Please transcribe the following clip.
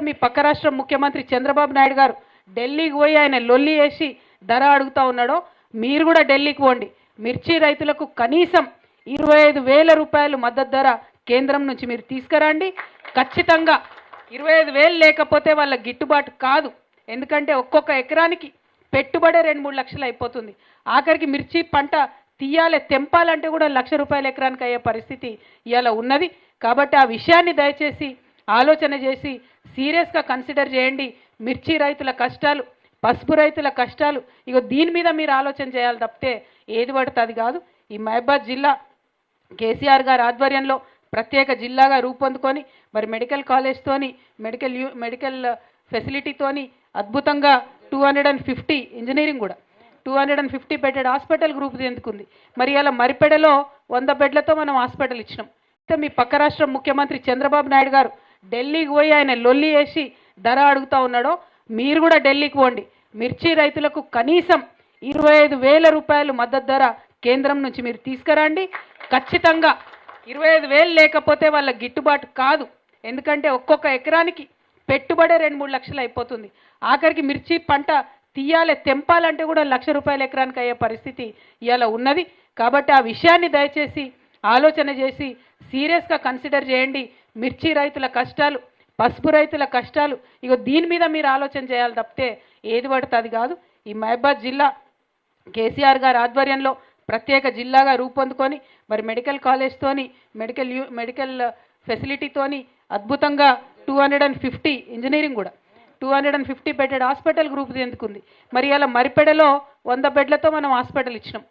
మీ పక్క రాష్ట్ర ముఖ్యమంత్రి చంద్రబాబు నాయుడు గారు ఢిల్లీకి పోయి ఆయన లొల్లి వేసి ధర అడుగుతా ఉన్నాడో మీరు కూడా ఢిల్లీకి పోండి. మిర్చి రైతులకు కనీసం ఇరవై ఐదు వేల రూపాయలు మద్దతు ధర కేంద్రం నుంచి మీరు తీసుకురండి. ఖచ్చితంగా ఇరవై ఐదు వేలు లేకపోతే వాళ్ళ గిట్టుబాటు కాదు. ఎందుకంటే ఒక్కొక్క ఎకరానికి పెట్టుబడే రెండు మూడు లక్షలు అయిపోతుంది. ఆఖరికి మిర్చి పంట తీయాలి తెంపాలంటే కూడా లక్ష రూపాయల ఎకరానికి అయ్యే పరిస్థితి ఇవాళ ఉన్నది. కాబట్టి ఆ విషయాన్ని దయచేసి ఆలోచన చేసి సీరియస్గా కన్సిడర్ చేయండి. మిర్చి రైతుల కష్టాలు పసుపు రైతుల కష్టాలు ఇగో దీని మీద మీరు ఆలోచన చేయాలి తప్పితే ఏది పడుతుంది కాదు. ఈ మహబాద్ జిల్లా కేసీఆర్ గారి ఆధ్వర్యంలో ప్రత్యేక జిల్లాగా రూపొందుకొని మరి మెడికల్ కాలేజ్తోని మెడికల్ యూ మెడికల్ ఫెసిలిటీతోని అద్భుతంగా two hundred and fifty engineering కూడా two hundred and fifty bedded hospital group చెందుకుంది మరి అలా మరిపెడలో వంద బెడ్లతో మనం హాస్పిటల్ ఇచ్చినాం. అయితే మీ పక్క రాష్ట్ర ముఖ్యమంత్రి చంద్రబాబు నాయుడు గారు ఢిల్లీకి పోయి ఆయన లొల్లి వేసి ధర అడుగుతా ఉన్నాడో మీరు కూడా ఢిల్లీకి పోండి. మిర్చి రైతులకు కనీసం ఇరవై ఐదు వేల రూపాయలు మద్దతు ధర కేంద్రం నుంచి మీరు తీసుకురండి. ఖచ్చితంగా ఇరవై ఐదు వేలు లేకపోతే వాళ్ళ గిట్టుబాటు కాదు. ఎందుకంటే ఒక్కొక్క ఎకరానికి పెట్టుబడే రెండు మూడు లక్షలు అయిపోతుంది. ఆఖరికి మిర్చి పంట తీయాలి తెంపాలంటే కూడా లక్ష రూపాయల ఎకరానికి అయ్యే పరిస్థితి ఇవాళ ఉన్నది. కాబట్టి ఆ విషయాన్ని దయచేసి ఆలోచన చేసి సీరియస్గా కన్సిడర్ చేయండి. మిర్చి రైతుల కష్టాలు పసుపు రైతుల కష్టాలు ఇగో దీని మీద మీరు ఆలోచన చేయాలి తప్పితే ఏది పడుతుంది కాదు. ఈ మహబాద్ జిల్లా కేసీఆర్ గారి ఆధ్వర్యంలో ప్రత్యేక జిల్లాగా రూపొందుకొని మరి మెడికల్ కాలేజ్తోని మెడికల్ యూ మెడికల్ ఫెసిలిటీతోని అద్భుతంగా two hundred and fifty engineering కూడా two hundred and fifty bedded hospital group చెందుకుంది మరి అలా మరిపెడలో వంద బెడ్లతో మనం హాస్పిటల్ ఇచ్చినాం.